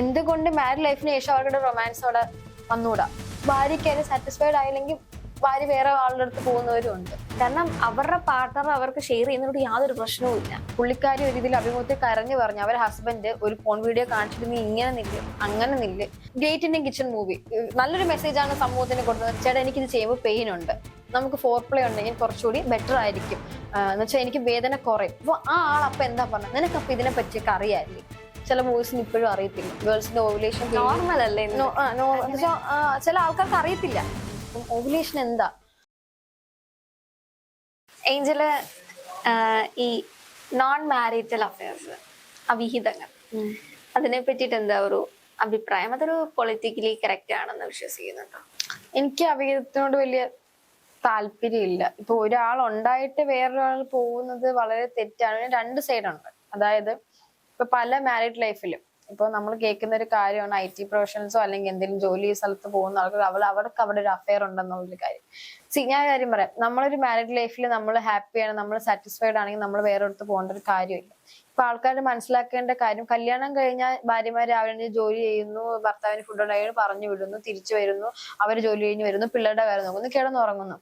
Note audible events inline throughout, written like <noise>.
എന്തുകൊണ്ട് മാരിഡ് ലൈഫിന് ശേഷം അവരുടെ റൊമാൻസ് അവിടെ വന്നുകൂടാ? ഭാര്യയ്ക്ക് അതിന് സാറ്റിസ്ഫൈഡ് ആയില്ലെങ്കിൽ ഭാര്യ വേറെ ആളുടെ അടുത്ത് പോകുന്നവരും ഉണ്ട് കാരണം അവരുടെ പാർട്ണർ അവർക്ക് ഷെയർ ചെയ്യുന്നതിനോട് യാതൊരു പ്രശ്നവും ഇല്ല. പുള്ളിക്കാരി ഒരു ഇതിൽ അഭിമുഖത്തിൽ കരഞ്ഞു പറഞ്ഞു അവരെ ഹസ്ബൻഡ് ഒരു ഫോൺ വീഡിയോ കാണിച്ചിട്ട് നീ ഇങ്ങനെ നില്ല് അങ്ങനെ നില്ല്. ഗേറ്റ് ഇന്ത്യൻ കിച്ചൺ മൂവി നല്ലൊരു മെസ്സേജ് ആണ് സമൂഹത്തിന് കൊടുത്തത്. ചേട്ടാ എനിക്കിത് ചെയ്യുമ്പോൾ പെയിൻ ഉണ്ട്. നമുക്ക് ഫോർ പ്ലേ ഉണ്ടെങ്കിൽ കുറച്ചുകൂടി ബെറ്റർ ആയിരിക്കും. എന്ന് വെച്ചാൽ എനിക്ക് വേദന കുറയും. അപ്പൊ ആ ആൾ അപ്പൊ എന്താ പറഞ്ഞത്? നിനക്ക് അപ്പൊ ഇതിനെ പറ്റിയൊക്കെ അറിയാല്ലേ ചില മൂവീസിന് ഇപ്പോഴും അറിയത്തില്ല. ഗേൾസിന്റെ ഓവുലേഷൻ നോർമൽ അല്ലേ? ചില ആൾക്കാർക്ക് അറിയത്തില്ല. ഓവുലേഷൻ എന്താ? ഏഞ്ചൽ ഈ നോൺ മാരിറ്റൽ അഫയേഴ്സ് അവിഹിതങ്ങൾ അതിനെ പറ്റിയിട്ട് എന്താ ഒരു അഭിപ്രായം? അതൊരു പൊളിറ്റിക്കലി കറക്റ്റ് ആണെന്ന് വിശ്വസിക്കുന്നുണ്ടോ? എനിക്ക് അവിഹിതത്തിനോട് വലിയ താല്പര്യമില്ല. ഇപ്പൊ ഒരാൾ ഉണ്ടായിട്ട് വേറൊരാൾ പോകുന്നത് വളരെ തെറ്റാണ്. രണ്ട് സൈഡുണ്ട് അതായത് ഇപ്പൊ പല മാരീഡ് ലൈഫിലും ഇപ്പൊ നമ്മൾ കേൾക്കുന്ന ഒരു കാര്യമാണ് ഐ ടി പ്രൊഫഷണൽസോ അല്ലെങ്കിൽ എന്തെങ്കിലും ജോലി സ്ഥലത്ത് പോകുന്ന ആൾക്കാർ അവൾ അവർക്ക് അവിടെ ഒരു അഫയർ ഉണ്ടെന്നുള്ളൊരു കാര്യം. സി ഞാൻ കാര്യം പറയാം. നമ്മളൊരു മാരീഡ് ലൈഫിൽ നമ്മൾ ഹാപ്പിയാണ് നമ്മൾ സാറ്റിസ്ഫൈഡ് ആണെങ്കിൽ നമ്മൾ വേറെ അടുത്ത് പോകേണ്ട ഒരു കാര്യമില്ല. ഇപ്പൊ ആൾക്കാർ മനസ്സിലാക്കേണ്ട കാര്യം കല്യാണം കഴിഞ്ഞാൽ ഭാര്യമാർ രാവിലെ ജോലി ചെയ്യുന്നു ഭർത്താവിന് ഫുഡ് ഉണ്ടായി പറഞ്ഞു വിടുന്നു തിരിച്ചു വരുന്നു അവർ ജോലി കഴിഞ്ഞ് വരുന്നു പിള്ളേരുടെ കാര്യം നോക്കുന്നു കിടന്നുറങ്ങുന്നു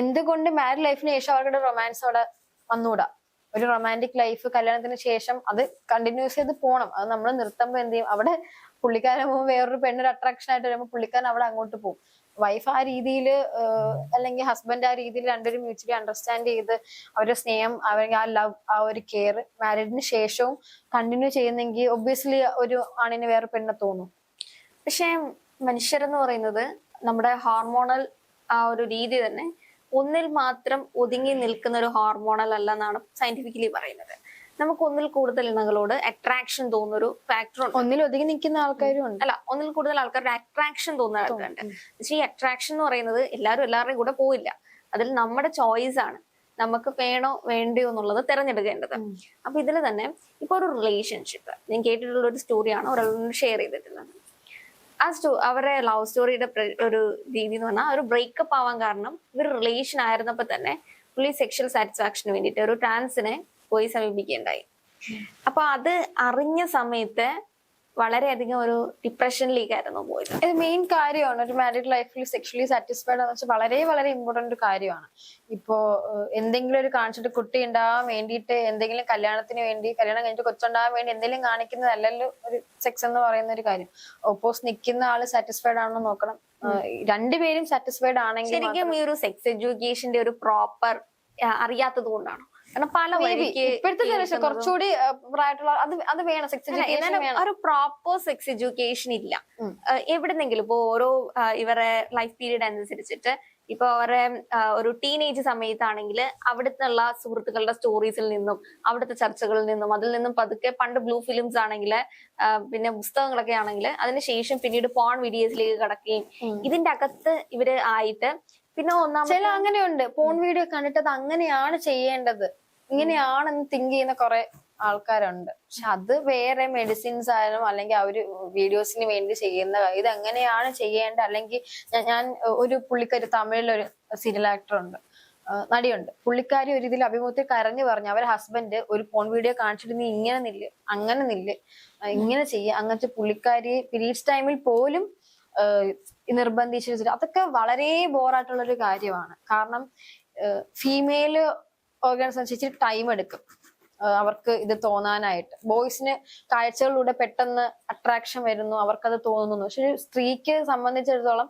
എന്തുകൊണ്ട് മാരീഡ് ലൈഫിന് ശേഷം അവരുടെ റൊമാൻസ് അവിടെ വന്നുകൂടാ? ഒരു റൊമാന്റിക് ലൈഫ് കല്യാണത്തിന് ശേഷം അത് കണ്ടിന്യൂസ് ചെയ്ത് പോകണം അത് നമ്മൾ നിർത്തുമ്പോൾ എന്ത് ചെയ്യും? അവിടെ പുള്ളിക്കാരൻ പോകുമ്പോൾ വേറൊരു പെണ്ണൊരു അട്രാക്ഷൻ ആയിട്ട് വരുമ്പോൾ പുള്ളിക്കാരൻ അവിടെ അങ്ങോട്ട് പോകും വൈഫ് ആ രീതിയിൽ അല്ലെങ്കിൽ ഹസ്ബൻഡ് ആ രീതിയിൽ രണ്ടുപേരും മ്യൂച്വലി അണ്ടർസ്റ്റാൻഡ് ചെയ്ത് അവരുടെ സ്നേഹം അവർ ആ ലവ് ആ ഒരു കെയർ മാരീഡിന് ശേഷവും കണ്ടിന്യൂ ചെയ്യുന്നെങ്കിൽ ഒബ്വിയസ്ലി ഒരു ആണിന് വേറെ പെണ്ണെ തോന്നും. പക്ഷേ മനുഷ്യരെന്ന് പറയുന്നത് നമ്മുടെ ഹോർമോണൽ ആ ഒരു രീതി തന്നെ ഒന്നിൽ മാത്രം ഒതുങ്ങി നിൽക്കുന്ന ഒരു ഹോർമോണൽ അല്ല എന്നാണ് സയന്റിഫിക്കലി പറയുന്നത്. നമുക്ക് ഒന്നിൽ കൂടുതൽ ഇണകളോട് അട്രാക്ഷൻ തോന്നുന്ന ഒരു ഫാക്ടർ ഉണ്ട്. ഒന്നിൽ ഒതുങ്ങി നിൽക്കുന്ന ആൾക്കാരും ഉണ്ട്. അല്ല ഒന്നിൽ കൂടുതൽ ആൾക്കാരുടെ അട്രാക്ഷൻ തോന്നുന്ന ആൾക്കാരുണ്ട്. പക്ഷേ ഈ അട്രാക്ഷൻ എന്ന് പറയുന്നത് എല്ലാവരും എല്ലാവരുടെയും കൂടെ പോയില്ല അതിൽ നമ്മുടെ ചോയ്സ് ആണ്. നമുക്ക് വേണോ വേണ്ടയോ എന്നുള്ളത് തിരഞ്ഞെടുക്കേണ്ടത്. അപ്പൊ ഇതിൽ തന്നെ ഇപ്പൊ ഒരു റിലേഷൻഷിപ്പ് ഞാൻ കേട്ടിട്ടുള്ള ഒരു സ്റ്റോറിയാണ് ഒരാളോട് ഷെയർ ചെയ്തിട്ടുള്ളത്. അവരെ അവരുടെ ലവ് സ്റ്റോറിയുടെ ഒരു രീതി എന്ന് പറഞ്ഞാൽ ഒരു ബ്രേക്കപ്പ് ആവാൻ കാരണം ഇവർ റിലേഷൻ ആയിരുന്നപ്പോ തന്നെ പുള്ളി സെക്ഷൽ സാറ്റിസ്ഫാക്ഷന് വേണ്ടിയിട്ട് ഒരു ട്രാൻസിനെ പോയി സമീപിക്കുകയുണ്ടായി. അപ്പൊ അത് അറിഞ്ഞ സമയത്ത് വളരെയധികം ഒരു ഡിപ്രഷനിലേക്കായിരുന്നു പോയത്. ഇത് മെയിൻ കാര്യമാണ് ഒരു മാരീഡ് ലൈഫിൽ സെക്ഷലി സാറ്റിസ്ഫൈഡ് എന്ന് വെച്ചാൽ വളരെ വളരെ ഇമ്പോർട്ടന്റ് ഒരു കാര്യമാണ്. ഇപ്പോ എന്തെങ്കിലും ഒരു കാണിച്ചിട്ട് കുട്ടി ഉണ്ടാവാൻ വേണ്ടിയിട്ട് എന്തെങ്കിലും കല്യാണത്തിന് വേണ്ടി കല്യാണം കഴിഞ്ഞിട്ട് കൊച്ചുണ്ടാവാൻ വേണ്ടി എന്തെങ്കിലും കാണിക്കുന്നതല്ലല്ലോ ഒരു സെക്സ് എന്ന് പറയുന്ന ഒരു കാര്യം. ഓപ്പോസ് നിൽക്കുന്ന ആൾ സാറ്റിസ്ഫൈഡ് ആണെന്ന് നോക്കണം. രണ്ടുപേരും സാറ്റിസ്ഫൈഡ് ആണെങ്കിൽ ശരിക്കും ഈ ഒരു സെക്സ് എഡ്യൂക്കേഷന്റെ ഒരു പ്രോപ്പർ അറിയാത്തത് കൊണ്ടാണ്. കാരണം പല. ഇപ്പോഴത്തെ ജനറേഷൻ കുറച്ചുകൂടി പ്രായമായിട്ടുള്ള അത് അത് വേണം. സെക്സ് എഡ്യൂക്കേഷൻ ഒരു പ്രോപ്പർ സെക്സ് എഡ്യൂക്കേഷൻ ഇല്ല. എവിടെന്നെങ്കിലും ഇപ്പൊ ഓരോ ഇവരെ ലൈഫ് പീരീഡ് അനുസരിച്ചിട്ട് ഇപ്പൊ അവരെ ഒരു ടീനേജ് സമയത്താണെങ്കിൽ അവിടുത്തെ സുഹൃത്തുക്കളുടെ സ്റ്റോറീസിൽ നിന്നും അവിടുത്തെ ചർച്ചകളിൽ നിന്നും അതിൽ നിന്നും പതുക്കെ പണ്ട് ബ്ലൂ ഫിലിംസ് ആണെങ്കിൽ പിന്നെ പുസ്തകങ്ങളൊക്കെ ആണെങ്കിൽ അതിനുശേഷം പിന്നീട് പോൺ വീഡിയോസിലേക്ക് കടക്കുകയും ഇതിന്റെ അകത്ത് ഇവർ ആയിട്ട് പിന്നെ ഒന്നാമത്തെ ചില അങ്ങനെയുണ്ട്. പോൺ വീഡിയോ കണ്ടിട്ട് അത് അങ്ങനെയാണ് ചെയ്യേണ്ടത്. ഇങ്ങനെയാണെന്ന് തിങ്ക് ചെയ്യുന്ന കുറെ ആൾക്കാരുണ്ട്. പക്ഷെ അത് വേറെ മെഡിസിൻസ് ആയാലും അല്ലെങ്കിൽ അവർ വീഡിയോസിന് വേണ്ടി ചെയ്യുന്ന. ഇത് എങ്ങനെയാണ് ചെയ്യേണ്ടത്? അല്ലെങ്കിൽ ഞാൻ- ഒരു പുള്ളിക്കാരി ഒരു സീരിയൽ ആക്ടർ ഉണ്ട്. നടിയുണ്ട്. പുള്ളിക്കാരി ഒരു ഇതിൽ അഭിമുഖത്തിൽ കരഞ്ഞു പറഞ്ഞു അവരെ ഹസ്ബൻഡ് ഒരു ഫോൺ വീഡിയോ കാണിച്ചിട്ട് നീ ഇങ്ങനെ നില്ല് അങ്ങനെ നില്ല് ഇങ്ങനെ ചെയ്യ. അങ്ങനത്തെ പുള്ളിക്കാരി പീരീഡ്സ് ടൈമിൽ പോലും നിർബന്ധിച്ചിട്ട് അതൊക്കെ വളരെ ബോറായിട്ടുള്ള ഒരു കാര്യമാണ്. കാരണം ഫീമെയിൽ ഓർഗൻസ് അനുസരിച്ച് ടൈം എടുക്കും. അവർക്ക് ഇത് തോന്നാനായിട്ട്. ബോയ്സിന് കാഴ്ചകളിലൂടെ പെട്ടെന്ന് അട്രാക്ഷൻ വരുന്നു അവർക്കത് തോന്നുന്നു. പക്ഷെ ഒരു സ്ത്രീക്ക് സംബന്ധിച്ചിടത്തോളം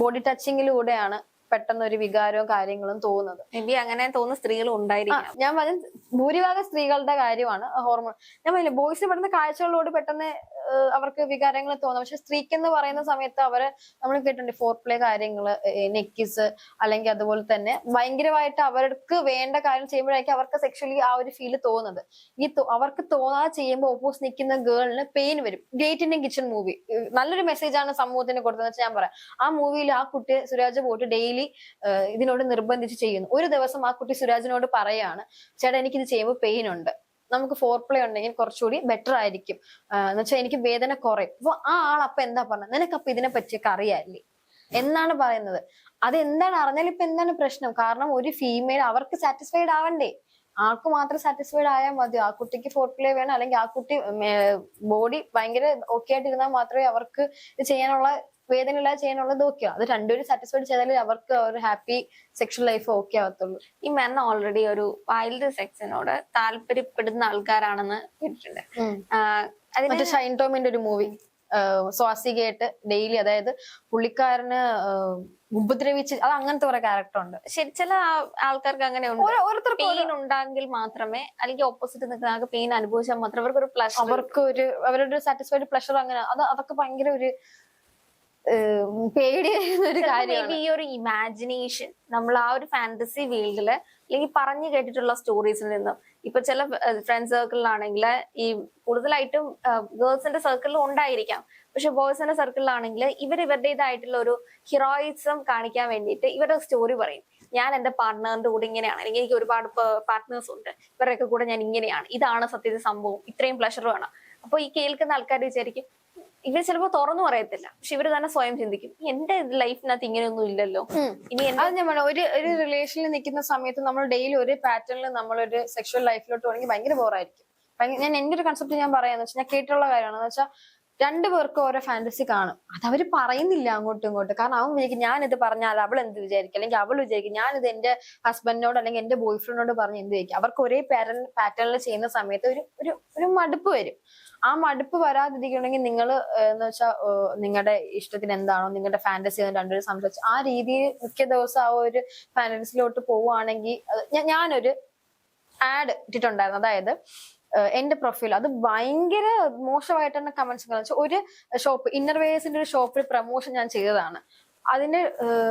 ബോഡി ടച്ചിങ്ങിലൂടെയാണ് പെട്ടെന്ന് ഒരു വികാരവും കാര്യങ്ങളും തോന്നുന്നത്. മേ ബി അങ്ങനെ തോന്നുന്ന സ്ത്രീകളും ഉണ്ടായിരിക്കും. ഞാൻ പറഞ്ഞ ഭൂരിഭാഗം സ്ത്രീകളുടെ കാര്യമാണ് ഹോർമോൺ. ഞാൻ പറഞ്ഞില്ല ബോയ്സ് പെട്ടെന്ന് കാഴ്ചകളോട് പെട്ടെന്ന് അവർക്ക് വികാരങ്ങൾ തോന്നും. പക്ഷെ സ്ത്രീക്ക് എന്ന് പറയുന്ന സമയത്ത് അവർ നമ്മൾ കേട്ടിട്ടുണ്ട് ഫോർ പ്ലേ കാര്യങ്ങൾ നെക്കിസ് അല്ലെങ്കിൽ അതുപോലെ തന്നെ ഭയങ്കരമായിട്ട് അവർക്ക് വേണ്ട കാര്യം ചെയ്യുമ്പോഴായിരിക്കും അവർക്ക് സെക്ഷലി ആ ഒരു ഫീൽ തോന്നുന്നത്. ഈ അവർക്ക് തോന്നാതെ ചെയ്യുമ്പോൾ ഓപ്പോസ് നിൽക്കുന്ന ഗേളിന് പെയിൻ വരും. ഗ്രേറ്റ് ഇന്ത്യൻ കിച്ചൺ മൂവി നല്ലൊരു മെസ്സേജ് ആണ് സമൂഹത്തിന് കൊടുത്തതെന്ന് ഞാൻ പറയാം. ആ മൂവിയിൽ ആ കുട്ടി സുരാജ് പോയിട്ട് ഡെയിലി ഇതിനോട് നിർബന്ധിച്ച് ചെയ്യുന്നു. ഒരു ദിവസം ആ കുട്ടി സുരാജിനോട് പറയാണ് ചേട്ടാ എനിക്കിത് ചെയ്യുമ്പോൾ പെയിൻ ഉണ്ട്. നമുക്ക് ഫോർ പ്ലേ ഉണ്ടെങ്കിൽ കുറച്ചുകൂടി ബെറ്റർ ആയിരിക്കും. എന്ന് വെച്ചാൽ എനിക്ക് വേദന കുറയും. അപ്പൊ ആ ആൾ അപ്പൊ എന്താ പറഞ്ഞത് നിനക്കപ്പൊ ഇതിനെ പറ്റിയൊക്കെ അറിയാല്ലേ എന്നാണ് പറയുന്നത്. അത് എന്താണ് അറിഞ്ഞാൽ ഇപ്പൊ എന്താണ് പ്രശ്നം? കാരണം ഒരു ഫീമെയിൽ അവർക്ക് സാറ്റിസ്ഫൈഡ് ആവണ്ടേ? ആൾക്ക് മാത്രം സാറ്റിസ്ഫൈഡ് ആയാൽ മതി. ആ കുട്ടിക്ക് ഫോർ പ്ലേ വേണം. അല്ലെങ്കിൽ ആ കുട്ടി ബോഡി ഭയങ്കര ഓക്കെ ആയിട്ട് ഇരുന്നാൽ മാത്രമേ അവർക്ക് ചെയ്യാനുള്ള വേദന ഇല്ലാതെ ചെയ്യാനുള്ളത് ഓക്കെ അത് രണ്ടുപേരും സാറ്റിസ്ഫൈഡ് ചെയ്താലേ അവർക്ക് ഒരു ഹാപ്പി സെക്ഷൽ ലൈഫ് ഓക്കെ ആവത്തുള്ളൂ. ഈ മെൻ ഓൾറെഡി ഒരു വൈൽഡ് സെക്സിനോട് താല്പര്യപ്പെടുന്ന ആൾക്കാരാണെന്ന് കേട്ടിട്ടുണ്ട്. അതിന് ഷൈൻ ടോമിന്റെ ഒരു മൂവി സ്വാസികയായിട്ട് ഡെയിലി അതായത് പുള്ളിക്കാരന് ഉപദ്രവിച്ച് അത് അങ്ങനത്തെ കുറെ ക്യാരക്ടർ ഉണ്ട്. ശരി ചില ആൾക്കാർക്ക് അങ്ങനെ പെയിൻ ഉണ്ടെങ്കിൽ മാത്രമേ അല്ലെങ്കിൽ ഓപ്പോസിറ്റ് നിൽക്കുന്ന ആൾക്ക് പെയിൻ അനുഭവിച്ചാൽ മാത്രമേ അവർക്ക് ഒരു പ്ലഷർ അവർക്ക് ഒരു അവരുടെ സാറ്റിസ്ഫൈഡ് പ്ലഷർ അങ്ങനെ അത് അതൊക്കെ ഭയങ്കര ഒരു ഒരു ഈ ഒരു ഇമാജിനേഷൻ നമ്മൾ ആ ഒരു ഫാന്റസി ഫീൽഡിൽ അല്ലെങ്കിൽ പറഞ്ഞു കേട്ടിട്ടുള്ള സ്റ്റോറീസിൽ നിന്നും ഇപ്പൊ ചില ഫ്രണ്ട് സർക്കിളിലാണെങ്കിൽ ഈ കൂടുതലായിട്ടും ഗേൾസിന്റെ സർക്കിളിൽ ഉണ്ടായിരിക്കാം. പക്ഷെ ബോയ്സിന്റെ സർക്കിളിലാണെങ്കിൽ ഇവർ ഇവരുടേതായിട്ടുള്ള ഒരു ഹീറോയിസം കാണിക്കാൻ വേണ്ടിയിട്ട് ഇവരുടെ സ്റ്റോറി പറയും. ഞാൻ എന്റെ പാർട്ട്ണറിന്റെ കൂടെ ഇങ്ങനെയാണ്. അല്ലെങ്കിൽ എനിക്ക് ഒരുപാട് പാർട്ട്നേഴ്സ് ഉണ്ട്. ഇവരുടെയൊക്കെ കൂടെ ഞാൻ ഇങ്ങനെയാണ്. ഇതാണ് സത്യത്തിൽ സംഭവം. ഇത്രയും പ്ലഷർ വേണം. അപ്പൊ ഈ കേൾക്കുന്ന ആൾക്കാർ വിചാരിക്കും ഇവർ ചിലപ്പോ തുറന്നു പറയത്തില്ല. പക്ഷെ ഇവർ തന്നെ സ്വയം ചിന്തിക്കും. എന്റെ ലൈഫിനകത്ത് ഇങ്ങനെയൊന്നും ഇല്ലല്ലോ. ഇനി അത് ഞാൻ ഒരു ഒരു റിലേഷനിൽ നിൽക്കുന്ന സമയത്ത് നമ്മൾ ഡെയിലി ഒരു പാറ്റേണിൽ നമ്മളൊരു സെക്ഷൽ ലൈഫിലോട്ട് പോകണമെങ്കിൽ ഭയങ്കര ബോറായിരിക്കും ഞാൻ എന്റെ ഒരു കൺസെപ്റ്റ് ഞാൻ പറയാന്ന് വെച്ചാൽ ഞാൻ കേട്ടുള്ള കാര്യമാണ്. എന്ന് വെച്ചാൽ രണ്ടു പേർക്കും ഓരോ ഫാന്റസി കാണും. അത് അവർ പറയുന്നില്ല അങ്ങോട്ടും ഇങ്ങോട്ടും. കാരണം അവൻ വിചാരിക്കും ഞാൻ ഇത് പറഞ്ഞാൽ അവൾ എന്ത് വിചാരിക്കും? അല്ലെങ്കിൽ അവൾ വിചാരിക്കും ഞാൻ ഇത് എന്റെ ഹസ്ബൻഡിനോട് അല്ലെങ്കിൽ എന്റെ ബോയ് ഫ്രണ്ടിനോട് പറഞ്ഞ് എന്ത് വിചാരിക്കും? അവർക്ക് ഒരേ പാറ്റേൺ പാറ്റേണിൽ ചെയ്യുന്ന സമയത്ത് ഒരു ഒരു ഒരു മടുപ്പ് വരും. ആ മടുപ്പ് വരാതിരിക്കണമെങ്കിൽ നിങ്ങൾ എന്ന് വെച്ചാൽ നിങ്ങളുടെ ഇഷ്ടത്തിന് എന്താണോ നിങ്ങളുടെ ഫാന്റസി രണ്ടുപേരും സംസാരിച്ച് ആ രീതിയിൽ മിക്ക ദിവസം ആ ഒരു ഫാന്റസിയിലോട്ട് പോവുകയാണെങ്കിൽ ഞാനൊരു ആഡ് ഇട്ടിട്ടുണ്ടായിരുന്നു. അതായത് എന്റെ പ്രൊഫൈൽ അത് ഭയങ്കര മോശമായിട്ടാണ് കമന്റ്സ് ഒരു ഷോപ്പ് ഇന്നർവേഴ്സിന്റെ ഒരു ഷോപ്പിൽ പ്രൊമോഷൻ ഞാൻ ചെയ്തതാണ്. അതിന്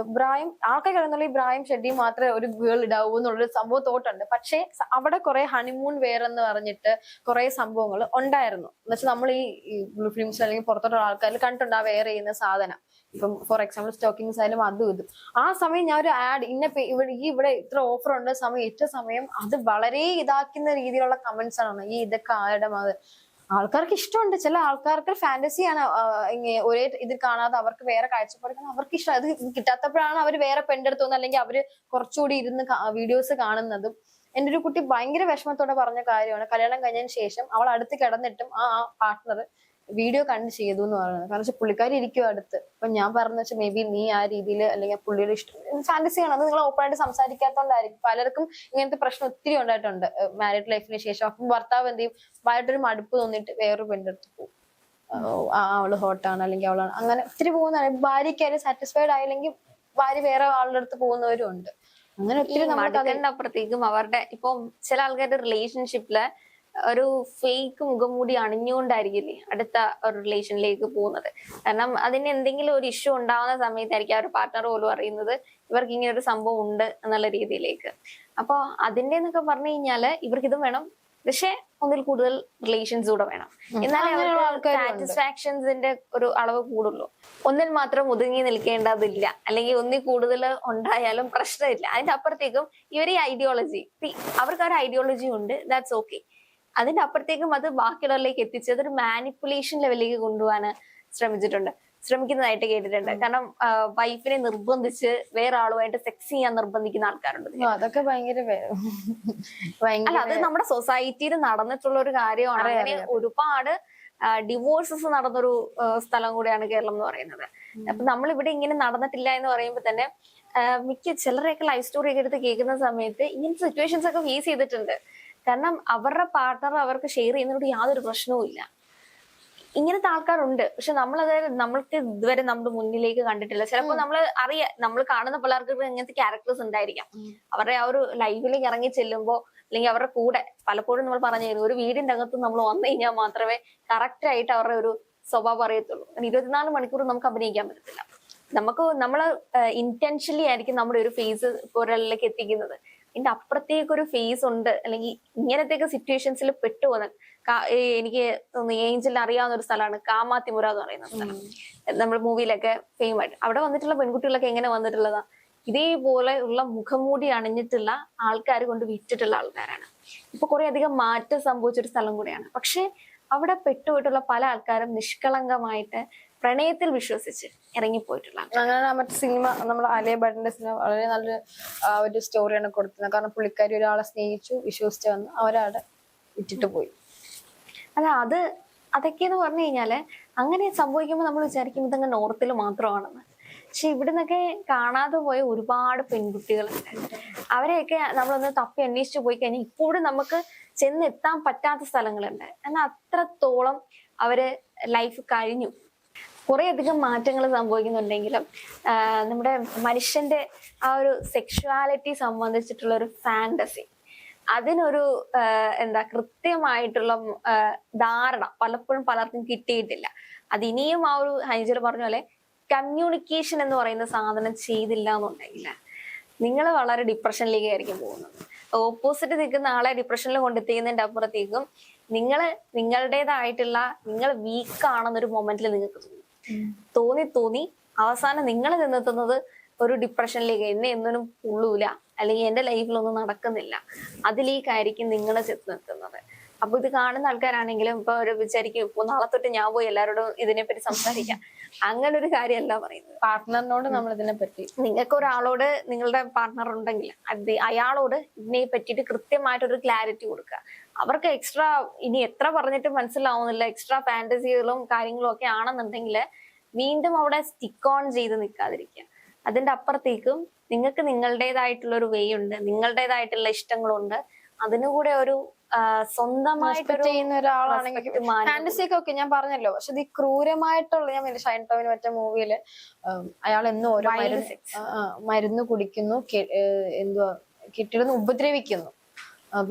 ഇബ്രാഹിം ബ്രായം ആൾക്കാർ കിടന്നുള്ള ഈ ബ്രായം മാത്രമേ ഒരു ഗേൾ ഇടാവൂ എന്നുള്ളൊരു സംഭവം തോട്ടുണ്ട്. പക്ഷേ അവിടെ കുറെ ഹണിമൂൺ വെയർ എന്ന് പറഞ്ഞിട്ട് കുറെ സംഭവങ്ങൾ ഉണ്ടായിരുന്നു. എന്നുവെച്ചാൽ നമ്മൾ ഈ ബ്ലൂ ഫിലിംസ് അല്ലെങ്കിൽ പുറത്തോട്ടുള്ള ആൾക്കാരിൽ കണ്ടിട്ടുണ്ട് ആ വെയർ ചെയ്യുന്ന സാധനം. ഇപ്പം ഫോർ എക്സാമ്പിൾ സ്റ്റോക്കിങ്സ് ആയാലും അതും ഇതും. ആ സമയം ഞാൻ ഒരു ആഡ് ഇന്ന ഇവിടെ ഈ ഇവിടെ ഇത്ര ഓഫർ ഉണ്ട് സമയം ഏറ്റ സമയം അത് വളരെ ഇതാക്കുന്ന രീതിയിലുള്ള കമന്റ്സ് ആണ് ഈ ഇതൊക്കെ ആരുടെ ആൾക്കാർക്ക് ഇഷ്ടമുണ്ട്. ചില ആൾക്കാർക്ക് ഫാന്റസിയാണ് ഒരേ ഇത് കാണാതെ അവർക്ക് വേറെ കാഴ്ചപ്പാട് അവർക്ക് ഇഷ്ടം. അത് കിട്ടാത്തപ്പോഴാണ് അവർ വേറെ പെണ്ണെടുത്ത് അല്ലെങ്കിൽ അവർ കുറച്ചുകൂടി ഇരുന്ന് വീഡിയോസ് കാണുന്നതും. എന്റെ ഒരു കുട്ടി ഭയങ്കര വിഷമത്തോടെ പറഞ്ഞ കാര്യമാണ്. കല്യാണം കഴിഞ്ഞതിന് ശേഷം അവൾ അടുത്ത് കിടന്നിട്ടും ആ പാർട്ട്ണർ വീഡിയോ കണ്ട് ചെയ്തു എന്ന് പറയുന്നത്. കാരണം വെച്ചാൽ പുള്ളിക്കാരി ഇരിക്കും അടുത്ത്. അപ്പൊ ഞാൻ പറഞ്ഞു വെച്ചാൽ മേ ബി നീ ആ രീതിയിൽ അല്ലെങ്കിൽ പുള്ളിയുടെ ഇഷ്ടം ഫാന്റസിയാണ് അത് നിങ്ങൾ ഓപ്പൺ ആയിട്ട് സംസാരിക്കാത്തോണ്ടായിരിക്കും. പലർക്കും ഇങ്ങനത്തെ പ്രശ്നം ഒത്തിരി ഉണ്ടായിട്ടുണ്ട്. മാരീഡ് ലൈഫിന് ശേഷം. അപ്പം ഭർത്താവ് എന്ത് ചെയ്യും? ഭയമായിട്ടൊരു മടുപ്പ് തോന്നിയിട്ട് വേറൊരു പെണ്ണെടുത്ത് പോകും. അവൾ ഹോട്ടാണ് അല്ലെങ്കിൽ അവളാണ്. അങ്ങനെ ഒത്തിരി പോകുന്ന ഭാര്യയ്ക്കായാലും സാറ്റിസ്ഫൈഡ് ആയില്ലെങ്കിൽ ഭാര്യ വേറെ ആളുടെ അടുത്ത് പോകുന്നവരും ഉണ്ട്. അങ്ങനെ ഒത്തിരി അപ്പുറത്തേക്കും അവരുടെ ഇപ്പം ചില ആൾക്കാരുടെ റിലേഷൻഷിപ്പിൽ ഒരു ഫേക്ക് മുഖംമൂടി അണിഞ്ഞുകൊണ്ടായിരിക്കില്ലേ അടുത്ത ഒരു റിലേഷനിലേക്ക് പോകുന്നത്. കാരണം അതിന് എന്തെങ്കിലും ഒരു ഇഷ്യൂ ഉണ്ടാവുന്ന സമയത്തായിരിക്കും ആ ഒരു പാർട്ട്ണർ പോലും അറിയുന്നത് ഇവർക്ക് ഇങ്ങനെ ഒരു സംഭവം ഉണ്ട് എന്നുള്ള രീതിയിലേക്ക്. അപ്പൊ അതിന്റെ എന്നൊക്കെ പറഞ്ഞു കഴിഞ്ഞാൽ ഇവർക്ക് ഇതും വേണം. പക്ഷെ ഒന്നിൽ കൂടുതൽ റിലേഷൻസ് കൂടെ വേണം. എന്നാലേ. സാറ്റിസ്ഫാക്ഷൻസിന്റെ ഒരു അളവ് കൂടുള്ളൂ. ഒന്നിൽ മാത്രം ഒതുങ്ങി നിൽക്കേണ്ടതില്ല. അല്ലെങ്കിൽ ഒന്നിൽ കൂടുതൽ ഉണ്ടായാലും പ്രശ്നമില്ല. അതിന്റെ അപ്പുറത്തേക്കും ഇവരെ ഐഡിയോളജി അവർക്ക് ആ ഒരു ഐഡിയോളജി ഉണ്ട്. ദാറ്റ്സ് ഓക്കെ അതിന്റെ അപ്പുറത്തേക്കും അത് ബാക്കിയുള്ളവരിലേക്ക് എത്തിച്ച് അതൊരു മാനിപ്പുലേഷൻ ലെവലിലേക്ക് കൊണ്ടുപോകാൻ ശ്രമിച്ചിട്ടുണ്ട്. ശ്രമിക്കുന്നതായിട്ട് കേട്ടിട്ടുണ്ട്. കാരണം വൈഫിനെ നിർബന്ധിച്ച് വേറെ ആളുമായിട്ട് സെക്സ് ചെയ്യാൻ നിർബന്ധിക്കുന്ന ആൾക്കാരുണ്ട്. അതൊക്കെ ഭയങ്കര അല്ല അത് നമ്മുടെ സൊസൈറ്റിയിൽ നടന്നിട്ടുള്ള ഒരു കാര്യമാണ്. അങ്ങനെ ഒരുപാട് ഡിവോഴ്സസ് നടന്നൊരു സ്ഥലം കൂടിയാണ് കേരളം എന്ന് പറയുന്നത്. അപ്പൊ നമ്മൾ ഇവിടെ ഇങ്ങനെ നടന്നിട്ടില്ല എന്ന് പറയുമ്പോൾ തന്നെ മിക്ക ചിലരെയൊക്കെ ലൈഫ് സ്റ്റോറി ഒക്കെ എടുത്ത് കേൾക്കുന്ന സമയത്ത് ഇങ്ങനത്തെ സിറ്റുവേഷൻസ് ഒക്കെ ഫേസ് ചെയ്തിട്ടുണ്ട്. കാരണം അവരുടെ പാർട്ണർ അവർക്ക് ഷെയർ ചെയ്യുന്നതിനോട് യാതൊരു പ്രശ്നവും ഇല്ല. ഇങ്ങനത്തെ ആൾക്കാരുണ്ട്. പക്ഷെ അതായത് നമ്മൾക്ക് ഇതുവരെ നമ്മുടെ മുന്നിലേക്ക് കണ്ടിട്ടില്ല. ചിലപ്പോൾ നമ്മൾ അറിയാം. നമ്മൾ കാണുന്ന പിള്ളേർക്ക് ഇങ്ങനത്തെ ക്യാരക്ടേഴ്സ് ഉണ്ടായിരിക്കാം. അവരുടെ ആ ഒരു ലൈഫിലേക്ക് ഇറങ്ങി ചെല്ലുമ്പോൾ അല്ലെങ്കിൽ അവരുടെ കൂടെ പലപ്പോഴും നമ്മൾ പറഞ്ഞു തരുന്നു ഒരു വീടിന്റെ അകത്ത് നമ്മൾ വന്നു കഴിഞ്ഞാൽ മാത്രമേ കറക്റ്റ് ആയിട്ട് അവരുടെ ഒരു സ്വഭാവം അറിയത്തുള്ളൂ. ഇരുപത്തിനാല് മണിക്കൂർ നമുക്ക് അഭിനയിക്കാൻ പറ്റത്തില്ല. നമുക്ക് നമ്മൾ ഇന്റൻഷനലി ആയിരിക്കും നമ്മുടെ ഒരു ഫേസ് ഒരാളിലേക്ക് എത്തിക്കുന്നത്. ഇതിന്റെ അപ്പുറത്തേക്ക് ഒരു ഫേസ് ഉണ്ട്. അല്ലെങ്കിൽ ഇങ്ങനത്തെയൊക്കെ സിറ്റുവേഷൻസിൽ ഈ എനിക്ക് ഏഞ്ചലിന് അറിയാവുന്ന ഒരു സ്ഥലമാണ്. കാമാത്തിമുര എന്ന് പറയുന്ന സ്ഥലം. നമ്മൾ മൂവിയിലൊക്കെ ഫെയിം ആയിട്ട്. അവിടെ വന്നിട്ടുള്ള പെൺകുട്ടികളൊക്കെ എങ്ങനെ വന്നിട്ടുള്ളതാ? ഇതേപോലെ ഉള്ള മുഖംമൂടി അണിഞ്ഞിട്ടുള്ള ആൾക്കാർ കൊണ്ട് വിറ്റിട്ടുള്ള ആൾക്കാരാണ്. ഇപ്പൊ കുറെ അധികം മാറ്റം സംഭവിച്ച ഒരു സ്ഥലം കൂടിയാണ്. പക്ഷെ അവിടെ പെട്ടുപോയിട്ടുള്ള പല ആൾക്കാരും നിഷ്കളങ്കമായിട്ട് പ്രണയത്തിൽ വിശ്വസിച്ച് ഇറങ്ങിപ്പോയിട്ടുള്ള. അങ്ങനെ മറ്റേ സിനിമ നമ്മുടെ അലയ ഭട്ടിന്റെ സിനിമ വളരെ നല്ല ഒരു സ്റ്റോറിയാണ് കൊടുക്കുന്നത് കാരണം പുള്ളിക്കാരി ഒരാളെ സ്നേഹിച്ചു വിശ്വസിച്ച് വന്ന് അവരവിടെ വിറ്റിട്ട് പോയി. അല്ല അത് അതൊക്കെയെന്ന് പറഞ്ഞു കഴിഞ്ഞാൽ അങ്ങനെ സംഭവിക്കുമ്പോൾ നമ്മൾ വിചാരിക്കും ഇതങ്ങ് നോർത്തിൽ മാത്രമാണെന്ന്. പക്ഷെ ഇവിടുന്നൊക്കെ കാണാതെ പോയ ഒരുപാട് പെൺകുട്ടികളുണ്ട്. അവരെയൊക്കെ നമ്മളൊന്ന് തപ്പി അന്വേഷിച്ചു പോയി കഴിഞ്ഞാൽ ഇപ്പോഴും നമുക്ക് ചെന്നെത്താൻ പറ്റാത്ത സ്ഥലങ്ങളുണ്ട്. എന്നാൽ അത്രത്തോളം അവർ ലൈഫ് കഴിഞ്ഞു. കുറേ അധികം മാറ്റങ്ങൾ സംഭവിക്കുന്നുണ്ടെങ്കിലും നമ്മുടെ മനുഷ്യന്റെ ആ ഒരു സെക്ഷുവാലിറ്റി സംബന്ധിച്ചിട്ടുള്ള ഒരു ഫാന്റസി അതിനൊരു എന്താ കൃത്യമായിട്ടുള്ള ധാരണ പലപ്പോഴും പലർക്കും കിട്ടിയിട്ടില്ല. അത് ഇനിയും ആ ഒരു ഹൈജർ പറഞ്ഞ പോലെ കമ്മ്യൂണിക്കേഷൻ എന്ന് പറയുന്ന സാധനം ചെയ്തില്ല എന്നുണ്ടെങ്കിൽ നിങ്ങൾ വളരെ ഡിപ്രഷനിലേക്ക് ആയിരിക്കും പോകുന്നത്. ഓപ്പോസിറ്റ് നിൽക്കുന്ന ആളെ ഡിപ്രഷനിൽ കൊണ്ടെത്തിക്കുന്നതിന്റെ അപ്പുറത്തേക്കും നിങ്ങൾ നിങ്ങളുടേതായിട്ടുള്ള നിങ്ങൾ വീക്ക് ആണെന്നൊരു മൊമെന്റിൽ നിങ്ങൾക്ക് തോന്നും. തോന്നി തോന്നി അവസാനം നിങ്ങൾ നിന്നെത്തുന്നത് ഒരു ഡിപ്രഷനിലേക്ക് എന്നെ എന്നൊന്നും ഉള്ളൂല. അല്ലെങ്കിൽ എന്റെ ലൈഫിലൊന്നും നടക്കുന്നില്ല. അതിലേക്കായിരിക്കും നിങ്ങൾ ചെന്നെത്തുന്നത്. അപ്പൊ ഇത് കാണുന്ന ആൾക്കാരാണെങ്കിലും ഇപ്പൊ ഒരു വിചാരിക്കും ഇപ്പൊ നാളെ തൊട്ട് ഞാൻ പോയി എല്ലാവരോടും ഇതിനെപ്പറ്റി സംസാരിക്കാം. <laughs> അങ്ങനെ ഒരു കാര്യമല്ല പറയുന്നത്. പാർട്ട്ണറിനോട് നമ്മൾ ഇതിനെ പറ്റി നിങ്ങൾക്ക് ഒരാളോട് നിങ്ങളുടെ പാർട്ട്ണർ ഉണ്ടെങ്കിൽ അത് അയാളോട് ഇതിനെ പറ്റിയിട്ട് കൃത്യമായിട്ടൊരു ക്ലാരിറ്റി കൊടുക്കുക. അവർക്ക് എക്സ്ട്രാ ഇനി എത്ര പറഞ്ഞിട്ട് മനസ്സിലാവുന്നില്ല. എക്സ്ട്രാ ഫാന്റസികളും കാര്യങ്ങളും ഒക്കെ ആണെന്നുണ്ടെങ്കിൽ വീണ്ടും അവിടെ സ്റ്റിക്ക് ഓൺ ചെയ്ത് നിൽക്കാതിരിക്കുക. അതിന്റെ അപ്പുറത്തേക്കും നിങ്ങൾക്ക് നിങ്ങളുടേതായിട്ടുള്ള ഒരു വേ ഉണ്ട് നിങ്ങളുടേതായിട്ടുള്ള ഇഷ്ടങ്ങളുണ്ട്. അതിനുകൂടെ ഒരു respect ഫാന്റസി ഒക്കെ ഞാൻ പറഞ്ഞല്ലോ. പക്ഷെ ഇത് ഈ ക്രൂരമായിട്ടുള്ള ഞാൻ ഷൈൻ ടോവിന് മറ്റേ മൂവിയിൽ അയാൾ എന്നും ഓരോ മരുന്ന് കുടിക്കുന്നു എന്തുവാ കെട്ടിടുന്ന് ഉപദ്രവിക്കുന്നു.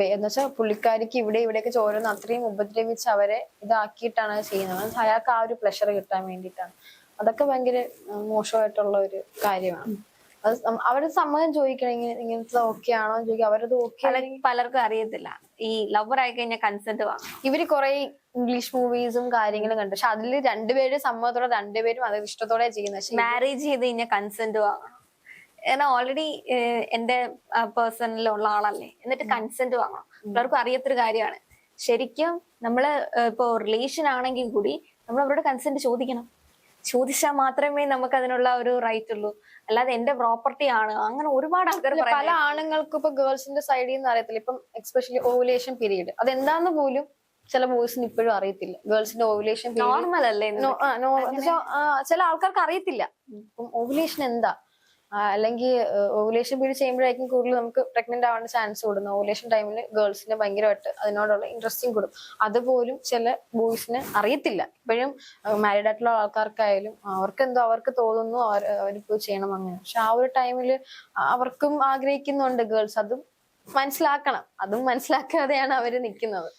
എന്ന് വെച്ചാൽ പുള്ളിക്കാരിക്ക് ഇവിടെ ഇവിടെയൊക്കെ ചോരുന്ന അത്രയും ഉപദ്രവിച്ച് അവരെ ഇതാക്കിയിട്ടാണ് ചെയ്യുന്നത്. അയാൾക്ക് ആ ഒരു പ്ലഷർ കിട്ടാൻ വേണ്ടിയിട്ടാണ്. അതൊക്കെ ഭയങ്കര മോശമായിട്ടുള്ള ഒരു കാര്യമാണ്. അത് സം- അവർ സമ്മതം ചോദിക്കണം ഇങ്ങനെ ഇങ്ങനത്തെ ഓക്കെ ആണോ ചോദിക്കുക അവരത് ഓക്കെ പല പലർക്കും അറിയത്തില്ല. ഈ ലവർ ആയി കഴിഞ്ഞാൽ കൺസെന്റ് വാങ്ങണം. ഇവർ കുറെ ഇംഗ്ലീഷ് മൂവീസും കാര്യങ്ങളും കണ്ടു. പക്ഷെ അതിൽ രണ്ടുപേരും സമ്മതത്തോടെ രണ്ടുപേരും അത് ഇഷ്ടത്തോടെ ചെയ്യുന്നത് പക്ഷെ മാരേജ് ചെയ്ത് കഴിഞ്ഞാൽ കൺസെന്റ് വാങ്ങണം. ഞാൻ ഓൾറെഡി എന്റെ പേഴ്സണലിലുള്ള ആളല്ലേ. എന്നിട്ട് കൺസെന്റ് വാങ്ങണം. എല്ലാവർക്കും അറിയാത്തൊരു കാര്യമാണ്. ശരിക്കും നമ്മൾ ഇപ്പൊ റിലേഷൻ ആണെങ്കിൽ കൂടി നമ്മൾ അവരോട് കൺസെന്റ് ചോദിക്കണം. ചോദിച്ചാൽ മാത്രമേ നമുക്ക് അതിനുള്ള ഒരു റൈറ്റ് ഉള്ളൂ. അല്ലാതെ എന്റെ പ്രോപ്പർട്ടി ആണ്. അങ്ങനെ ഒരുപാട് ആൾക്കാർ പല ആണുങ്ങൾക്കും ഇപ്പൊ ഗേൾസിന്റെ സൈഡിൽ നിന്ന് അറിയത്തില്ല. ഇപ്പം എക്സ്പെഷ്യലി ഓവുലേഷൻ പീരീഡ് അതെന്താന്ന് പോലും ചില ബോയ്സിന് ഇപ്പോഴും അറിയത്തില്ല. ഗേൾസിന്റെ ഓവുലേഷൻ നോർമൽ അല്ലേ? ചില ആൾക്കാർക്ക് അറിയത്തില്ല. ഓവുലേഷൻ എന്താ? അല്ലെങ്കിൽ ഓവുലേഷൻ പീരീഡ് ചെയ്യുമ്പോഴായിരിക്കും കൂടുതൽ നമുക്ക് പ്രഗ്നന്റ് ആവാൻ ചാൻസ് കൂടുന്നത്. ഓവുലേഷൻ ടൈമിൽ ഗേൾസിന് ഭയങ്കരമായിട്ട് അതിനോടുള്ള ഇൻട്രസ്റ്റിംഗ് കൂടും. അതുപോലും ചില ബോയ്സിന് അറിയത്തില്ല. ഇപ്പോഴും മാരീഡ് ആയിട്ടുള്ള ആൾക്കാർക്കായാലും അവർക്ക് എന്തോ അവർക്ക് തോന്നുന്നു അവർ അവരിപ്പോ ചെയ്യണം അങ്ങനെ. പക്ഷെ ആ ഒരു ടൈമിൽ അവർക്കും ആഗ്രഹിക്കുന്നുണ്ട് ഗേൾസ് അതും മനസ്സിലാക്കണം. അതും മനസ്സിലാക്കാതെയാണ് അവർ നിൽക്കുന്നത്